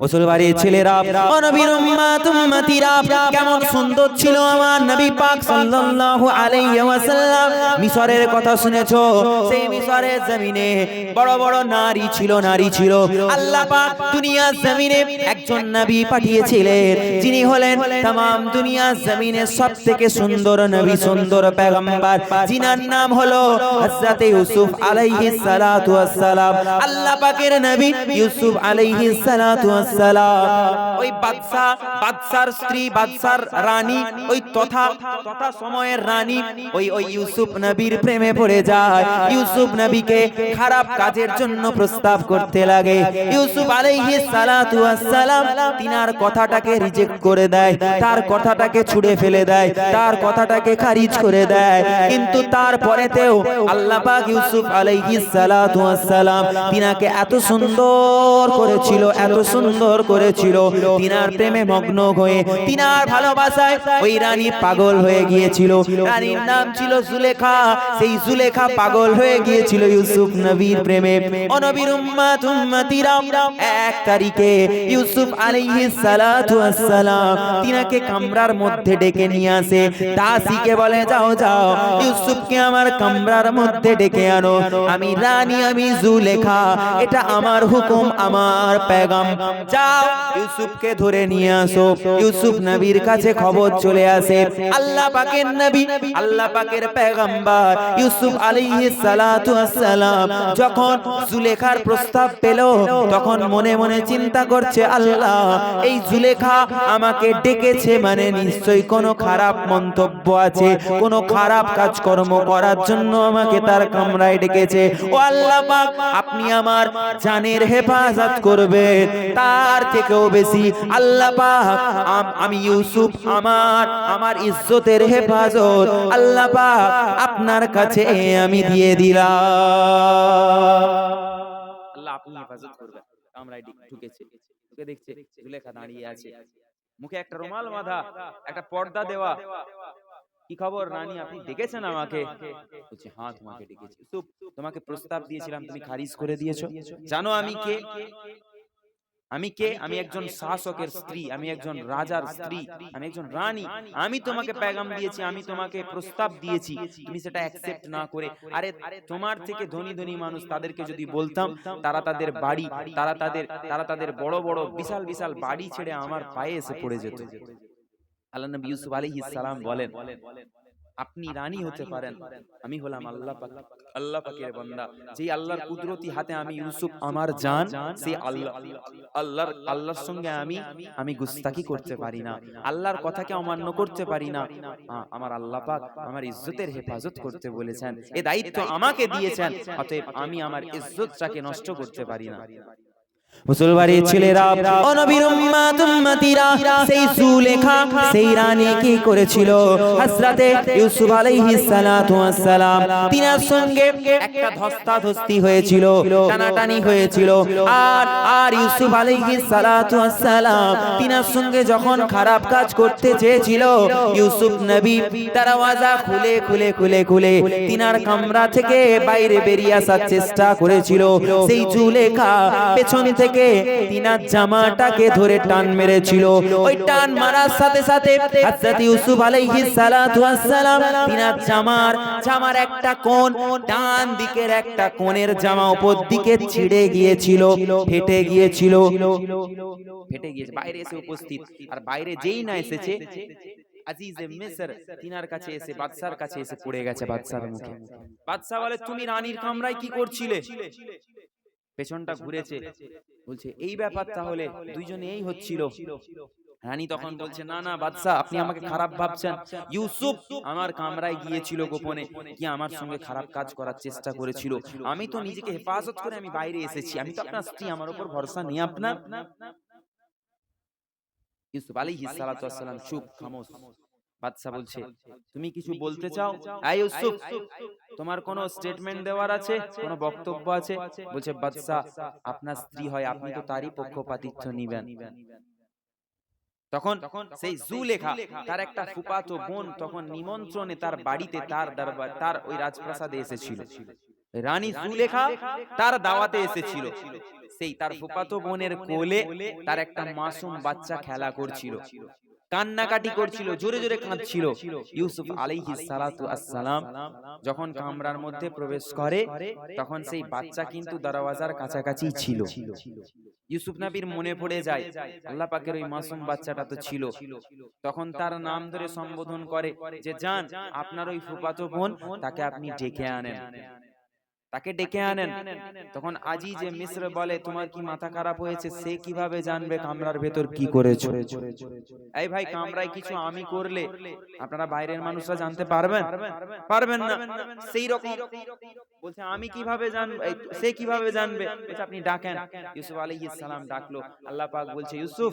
মুসলমানের ছেলেরা ও নবীর উম্মাত উম্মতিরা কেমন সুন্দর ছিল আমার নবী পাক সাল্লাল্লাহু আলাইহি ওয়াসাল্লাম মিশরের কথা শুনেছো সেই মিশরের জমিনে বড় বড় নারী ছিল নারী ছিল আল্লাহ পাক দুনিয়ার জমিনে একজন নবী পাঠিয়েছিলেন যিনি হলেন तमाम দুনিয়ার জমিনে সবথেকে সুন্দর নবী সুন্দর পয়গম্বর যিনার নাম হলো হযরত ইউসুফ আলাইহিস সালাতু ওয়াস সালাম আল্লাহ পাকের নবী ইউসুফ আলাইহিস সালাতু ওয়াস সালাম ওই বাদশা, বাদশার স্ত্রী, বাদশার রানী, ওই তথা তথা সময়ের রানী, ওই ওই ইউসুফ নবীর প্রেমে পড়ে যায়। ইউসুফ নবীকে খারাপ কাজের জন্য প্রস্তাব করতে লাগে। ইউসুফ আলাইহিস সালাতু তিনার কথাটাকে রিজেক্ট করে দেয়, তার কথাটাকে ছুড়ে ফেলে দেয়, তার কথাটাকে খারিজ করে দেয়। কিন্তু তারপরেতেও আল্লাহ পাক ইউসুফ আলাইহিস সালাতু তিনাকে এত সুন্দর করেছিল, এত সুন্দর করেছিল। তিনার প্রেমে মগ্ন হয়ে, তিনার ভালোবাসায় ওই রানী পাগল হয়ে গিয়েছিল। রানীর নাম ছিল জুলেখা। সেই জুলেখা পাগল হয়ে গিয়েছিল ইউসুফ নবীর প্রেমে। ও উম্মাত উম্মতিরা এক তারিখে ইউসুফ সালাতু ওয়াস সালাম তিনাকে কামরার মধ্যে ডেকে নিয়ে আসে। দাসীকে বলে, যাও যাও, ইউসুফকে আমার কামরার মধ্যে ডেকে আনো। আমি রানী, আমি জুলেখা। এটা আমার হুকুম, আমার পেগাম। যাও, ইউসুফকে ধরে নিয়ে আসো। ইউসুফ নবীর কাছে খবর চলে আসে। আল্লাহ পাকের নবী, আল্লাহ পাকের পেগম্বর ইউসুফ আলাইহিস সালাতু আসসালাম যখন জুলেখার প্রস্তাব পেল, তখন মনে মনে চিন্তা করছে, আল্লাহ, এই জুলেখা আমাকে ডেকেছে মানে নিশ্চয়ই কোনো খারাপ মন্তব্য আছে, কোনো খারাপ কাজকর্ম করার জন্য আমাকে তার কামরায় ডেকেছে। ও আল্লাহ পাক, আপনি আমার জানের হেফাজত করবেন, তার থেকেও বেশি আল্লাহ পাক, আমি ইউসুফ, আমার আমার ইজ্জতের হেফাজত। আল্লাহ পাক, আপনার কাছে আমি দিয়ে দিলাম। আল্লাহ আপনি হেফাজত করবেন ঢুকেছে। ঢুকে দেখছে দাঁড়িয়ে আছে। মুখে একটা রুমাল বাঁধা, একটা পর্দা দেওয়া। কি খবর, রানী, আপনি ডেকেছেন আমাকে? বলছে হ্যাঁ তোমাকে ডেকেছি। তোমাকে প্রস্তাব দিয়েছিলাম, তুমি খারিজ করে দিয়েছ। জানো আমি কে? আমি কে? আমি একজন শাসকের স্ত্রী আমি একজন রাজার স্ত্রী আমি একজন রানী আমি তোমাকে পেগাম দিয়েছি আমি তোমাকে প্রস্তাব দিয়েছি। তুমি সেটা অ্যাকসেপ্ট না করে আরে তোমার থেকে ধনী ধনী মানুষ তাদেরকে যদি বলতাম তারা তাদের বাড়ি তারা তাদের তারা তাদের বড় বড় বিশাল বিশাল বাড়ি ছেড়ে আমার পায়ে এসে পড়ে যেত। আল্লাহ নবী ইউসুফ আলাইহিস সালাম বলেন। আপনি রানী হতে পারেন। আমি হলাম আল্লাহ পাক। আল্লাহ পাকের বান্দা। যেই আল্লাহর কুদরতি হাতে আমি ইউসুফ আমার জান সেই আল্লাহ আল্লাহর আল্লাহর সঙ্গে আমি আমি গুস্তাকি করতে পারি না। আল্লাহর কথাকে অমান্য করতে পারি না। আমার আল্লাহ পাক আমার ইজ্জতের হেফাজত করতে বলেছেন। এ দায়িত্ব আমাকে দিয়েছেন অতএব আমি আমার ইজ্জতটাকে নষ্ট করতে পারি না। মুসলমানের ছেলেরা ও নবীর সেই সুলেখা সেই রানী কি করেছিল? হযরতে ইউসুফ আলাইহিস সালাতু ওয়াস সালাম তিনার সঙ্গে একটা ধস্তাধস্তি হয়েছিল টানাটানি হয়েছিল। আর আর ইউসুফ আলাইহিস সালাতু ওয়াস সালাম তিনার সঙ্গে যখন খারাপ কাজ করতে চেয়েছিল ইউসুফ নবী দরওয়াজা খুলে খুলে খুলে খুলে তিনার কামরা থেকে বাইরে বেরিয়ে আসার চেষ্টা করেছিল। সেই জুলেখা পেছন থেকে তিনার জামাটাকে ধরে টান মেরেছিল। ওই টান মারার সাথে সাথে হযরত ইউসুফ আলাইহিস সালাতু ওয়াস সালাম তিনার জামার জামার একটা কোণ ডান দিকের একটা কোণের জামা উপর দিকে ছিঁড়ে গিয়েছিল, ফেটে গিয়েছিল। ফেটে গিয়েছে, বাইরে এসে উপস্থিত। আর বাইরে যেই না এসেছে, আজিজে মিসর তিনার কাছে এসে, বাদশার কাছে এসে পড়ে গেছে বাদশার মুখে। বাদশা বলে, তুমি রানীর কামরায় কি করছিলে? পেছনটা ঘুরেছে। বলছে এই ব্যাপার তাহলে দুইজনে এই হচ্ছিল। রানী তখন বলছে না না বাদশাহ আপনি আমাকে খারাপ ভাবছেন। ইউসুফ আমার কামরায় গিয়েছিল গোপনে কি আমার সঙ্গে খারাপ কাজ করার চেষ্টা করেছিল। আমি তো নিজেকে হেফাজত করে আমি বাইরে এসেছি। আমি তো আপনার স্ত্রী আমার উপর ভরসা নেই। আপনার ইউসুফ আলাইহিস সালাতু ওয়াস সালাম চুপ খামোশ। বাদশা বলছে তুমি কিছু বলতে চাও? আই ইউসুফ তোমার কোনো স্টেটমেন্ট দেওয়ার আছে? কোনো বক্তব্য আছে? বলছে বাদশা আপনার স্ত্রী হয় আপনি তো তারই পক্ষপাতিত্ব নিবেন। তখন সেই জুলেখা তার একটা ফুপাতো বোন তখন নিমন্ত্রণে তার বাড়িতে তার দরবার তার ওই রাজপ্রাসাদে এসেছিল। রানী সুলেখা তার দাওয়াতে এসেছিল। সেই তার ফুপাতো বোনের কোলে তার একটা মাসুম বাচ্চা খেলা করছিল। কান্নাকাটি করছিল জোরে জোরে কাঁদছিল। ইউসুফ আলাইহিস সালাতু আসসালাম যখন কামরার মধ্যে প্রবেশ করে তখন সেই বাচ্চা কিন্তু দরওয়াজার কাছাকাছি ছিল। ইউসুফ নবীর মনে পড়ে যায় আল্লাহ পাকের ওই মাসুম বাচ্চাটা তো ছিল। তখন তার নাম ধরে সম্বোধন করে যে যান আপনার ওই ফুফাতো বোন তাকে আপনি ডেকে আনেন। তাকে ডেকে আনেন। তখন আজি যে মিশ্র বলে তোমার কি মাথা খারাপ হয়েছে? সে কীভাবে জানবে কামরার ভেতর কি করেছ? এই ভাই কামরায় কিছু আমি করলে আপনারা বাইরের মানুষরা জানতে পারবেন? পারবেন? না। সেই রকম বলছে আমি কীভাবে জানব? এই, সে কীভাবে জানবে? আপনি ডাকেন। ইউসুফ আলাইহিস সালাম ডাকলো। আল্লাহ পাক বলছে ইউসুফ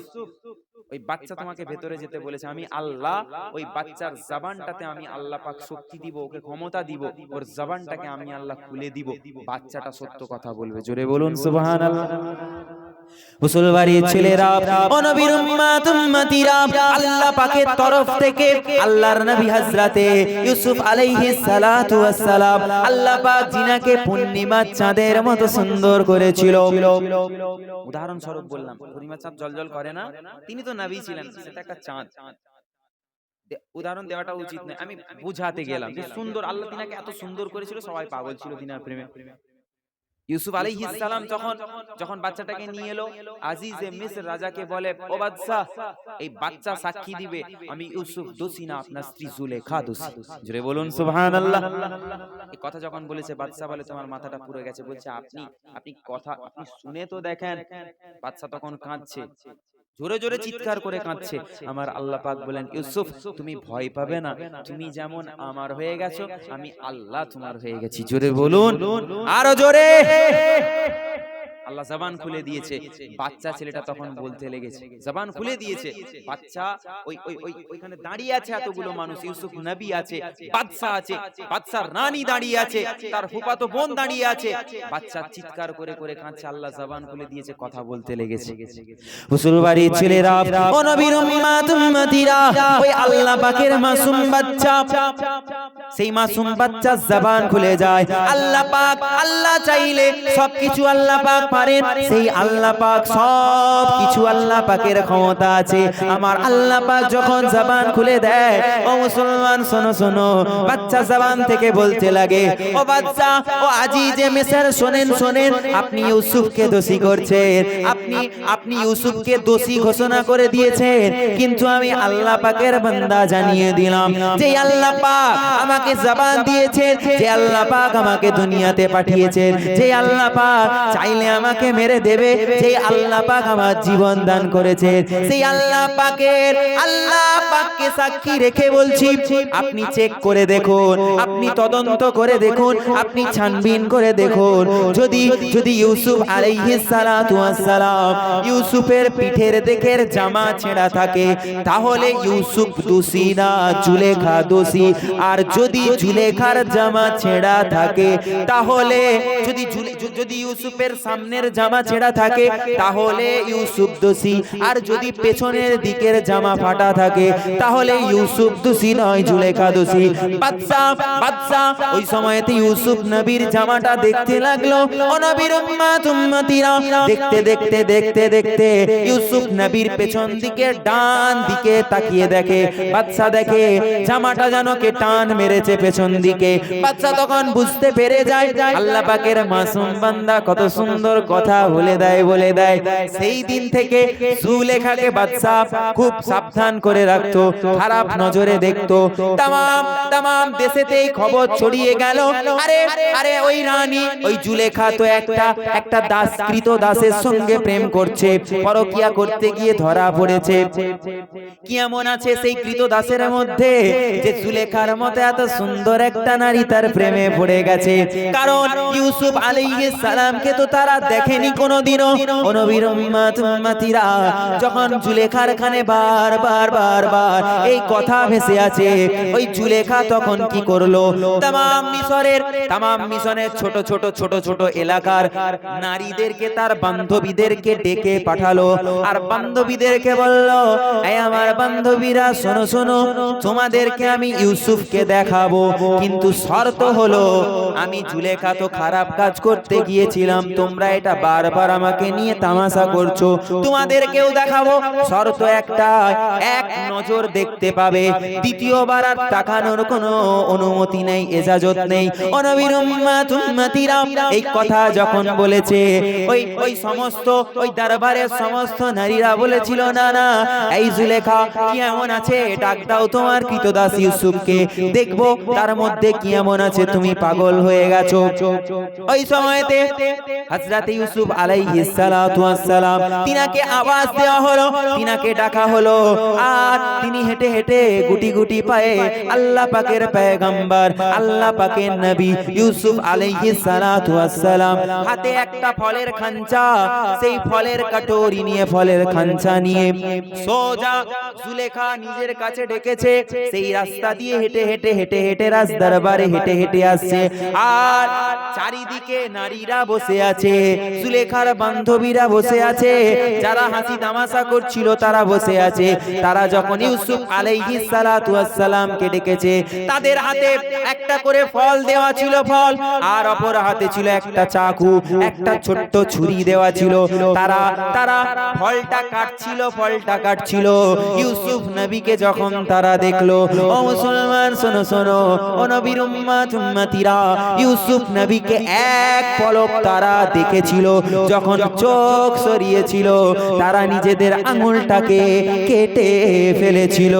ওই বাচ্চা তোমাকে ভেতরে যেতে বলেছে আমি আল্লাহ ওই বাচ্চার জবানটাতে আমি আল্লাহ পাক শক্তি দিব ওকে ক্ষমতা দিব ওর জবানটাকে আমি আল্লাহ খুলে দিব বাচ্চাটা সত্য কথা বলবে জোরে বলুন সুবহানাল্লাহ। মুসলমানের ছেলেরা ও উম্মাত উম্মতিরা আল্লাহ পাকের তরফ থেকে আল্লাহর নবী হযরতে ইউসুফ আলাইহিস সালাতু ওয়াস সালাম আল্লাহ পাক জিনাকে পূর্ণিমার চাঁদের মতো সুন্দর করেছিল। উদাহরণ স্বরূপ বললাম পূর্ণিমার চাঁদ জলজল করে না তিনি তো নবী ছিলেন সেটা একটা চাঁদ। উদাহরণ দেওয়াটা উচিত নয় আমি বুঝাতে গেলাম যে সুন্দর আল্লাহ তিনাকে এত সুন্দর করেছিল সবাই পাগল ছিল তিনার প্রেমে। ইউসুফ আলাইহিস সালাম তখন যখন বাচ্চাটাকে নিয়ে এলো আজিজে মিসর রাজাকে বলে ও বাদশাহ এই বাচ্চা সাক্ষী দিবে। আমি ইউসুফ দোষী না আপনার স্ত্রী জুলেখা দোষী জোরে বলুন সুবহানাল্লাহ। এই কথা যখন বলেছে বাদশা বলে তোমার মাথাটা পুরো গেছে। বলছে আপনি আপনি কথা আপনি শুনে তো দেখেন। বাচ্চা তখন কাঁদছে। জোরে জোরে চিৎকার করে কাঁদছে। আমার আল্লাহ পাক বলেন ইউসুফ তুমি ভয় পাবে না। তুমি যেমন আমার হয়ে গেছো আমি আল্লাহ তোমার হয়ে গেছি। জোরে বলুন। আরও জোরে। আল্লাহ জবান খুলে দিয়েছে। বাচ্চা ছেলেটা তখন বলতে লেগেছে, জবান খুলে দিয়েছে, বাচ্চা, ওই ওই ওই, ওইখানে দাঁড়িয়ে আছে এতগুলো মানুষ, ইউসুফ নবী আছে, বাদশা আছে, বাদশার রানী দাঁড়িয়ে আছে, তার ফুফাতো বোন দাঁড়িয়ে আছে। বাচ্চা চিৎকার করে করে কাঁদছে, আল্লাহ জবান খুলে দিয়েছে, কথা বলতে লেগেছে। হুসুর বাড়ির ছেলেরা, ও নবীর উম্মাত উম্মতিরা ওই আল্লাহ পাকের মাসুম বাচ্চা। সেই মাসুম বাচ্চা জবান খুলে যায়, আল্লাহ পাক, আল্লাহ চাইলে সবকিছু আল্লাহ পাক পারেন। সেই আল্লাহ পাক সব কিছু আল্লাহ পাকের ক্ষমতা আছে। আমার আল্লাহ পাক যখন জবান খুলে দেয়, ও মুসলমান, শোনো শোনো, বাচ্চা জবান থেকে বলতে লাগে, ও বাচ্চা, ও আজি যে মেসার শোনেন শোনেন, আপনি ইউসুফকে দোষী করছেন। আপনি আপনি ইউসুফকে দোষী ঘোষণা করে দিয়েছেন। কিন্তু আমি আল্লাহ পাকের বান্দা জানিয়ে দিলাম, যে আল্লাহ পাক আমাকে জবান দিয়েছেন, যে আল্লাহ পাক আমাকে দুনিয়াতে পাঠিয়েছেন। যে আল্লাহ পাক চাইলে আমাকে মেরে দেবে যে আল্লাহ পাক আমার জীবন দান করেছেন সেই আল্লাহ পাকের, আল্লাহ পাককে সাক্ষী রেখে বলছি, আপনি চেক করে দেখুন, আপনি তদন্ত করে দেখুন, আপনি ছানবিন করে দেখুন। যদি যদি ইউসুফ আলাইহিস সালাতু ওয়াস সালাম ইউসুফের পিঠের দিকের জামা ছেঁড়া থাকে, তাহলে ইউসুফ দোষী না, জুলেখা দোষী। আর যদি জুলেখার জামা ছেঁড়া থাকে, তাহলে যদি যদি ইউসুফের সামনের জামা ছেঁড়া থাকে, তাহলে ইউসুফ দোষী। আর যদি পেছনের দিকের জামা ফাটা থাকে, তাহলে ইউসুফ দোষী নয়, জুলেখা দোষী। বাদশা বাদশা, ওই সময়তে ইউসুফ নবীর জামাটা দেখতে লাগল। ও নবীর উম্মাত উম্মতিরা দেখতে দেখতে দেখতে দেখতে ইউসুফ নবীর পেছন দিকে ডান দিকে তাকিয়ে দেখে। বাদশা দেখে জামাটা যেন কে টান মেরেছে পেছন দিকে। বাচ্চা তখন বুঝতে পেরে যায়, আল্লাহ পাকের মাসুম বান্দা কত সুন্দর কথা বলে দেয় বলে দেয়। সেই দিন থেকে সুলেখাকে বাদশা খুব সাবধান করে রাখতো, খারাপ নজরে দেখতো। তামাম তামাম দেশেতেই খবর ছড়িয়ে গেল। আরে আরে, ওই রানী, ওই জুলেখা তো একটা একটা দাসকৃত দাসের সঙ্গে প্রেম করছে, পরকিয়া করতে গিয়ে ধরা পড়েছে। কি এমন আছে সেই কৃত দাসের মধ্যে যে জুলেখার মতো এত সুন্দর একটা নারী তার প্রেমে পড়ে গেছে? কারণ ইউসুফ আলাইহিস সালামকে তো তারা দেখেনি কোনোদিনও ও নবীর উম্মাত যখন জুলেখার খানে বার বার বার বার এই কথা ভেসে আছে ওই জুলেখা তখন কি করল? তামাম মিশরের তামাম মিশনের ছোট ছোট ছোট ছোট এলাকার নারীদেরকে তার বান্ধবীদেরকে ডেকে পাঠালো। আর বান্ধবীদেরকে বলল এই আমার বান্ধবীরা শোনো শোনো তোমাদেরকে আমি ইউসুফকে দেখাবো। কিন্তু শর্ত হলো আমি জুলেখা তো খারাপ কাজ করতে গিয়েছিলাম তোমরা এটা বারবার আমাকে নিয়ে তামাশা করছ। তোমাদেরকেও দেখাবো। শর্ত একটা, এক নজর দেখতে পাবে। দ্বিতীয়বার আর তাকানোর কোনো অনুমতি নেই, এজাজত নেই। অনবীর এই কথা যখন বলেছে, ওই ওই সমস্ত, ওই দরবারের সমস্ত নারীরা বলেছিল, না না, এই জুলেখা কি এমন আছে? ডাক দাও তোমার কৃতদাস ইউসুফকে। দেখব তার মধ্যে কি এমন আছে। তুমি পাগল হয়ে গেছো। ওই সময়তে হযরত ইউসুফ আলাইহিস সালাতু ওয়াস সালাম তিনাকে আওয়াজ দেওয়া হলো, তিনাকে ডাকা হলো, আর তিনি হেঁটে হেঁটে গুটি গুটি পায়ে আল্লাহ পাকের পয়গম্বর, আল্লাহ পাকের নবী ইউসুফ আলাইহিস সালাতু ওয়াস সালাম হাতে একটা ফলের খাঞ্চা সেই ফলের কাটোরি নিয়ে ফলের খাঞ্চা নিয়ে সোজা জুলেখা নিজের কাছে ডেকেছে, সেই রাস্তা দিয়ে হেঁটে হেঁটে হেঁটে হেঁটে রাজ দরবারে হেঁটে হেঁটে আসছে, আর চারিদিকে নারীরা বসে আছে জুলেখার বান্ধবীরা বসে আছে। যারা হাসি তামাশা করছিল, তারা বসে আছে। তারা যখন ইউসুফ আলাইহিস সালাতু সালামকে ডেকেছে, তাদের হাতে একটা করে ফল দেওয়া ছিল ফল, আর অপর হাতে ছিল একটা চাকু, একটা ছোট্ট ছুরি দেওয়া ছিল। তারা তারা ফলটা কাটছিল ফলটা কাটছিল। ইউসুফ নবীকে যখন তারা দেখল, ও মুসলমান, শোনো শোনো, ও নবীর উম্মাত, উম্মাতিরা। ইউসুফ নবীকে এক পলক তারা দেখেছিল। যখন চোখ সরিয়েছিল তারা নিজেদের আঙুলটাকে কেটে ফেলেছিল।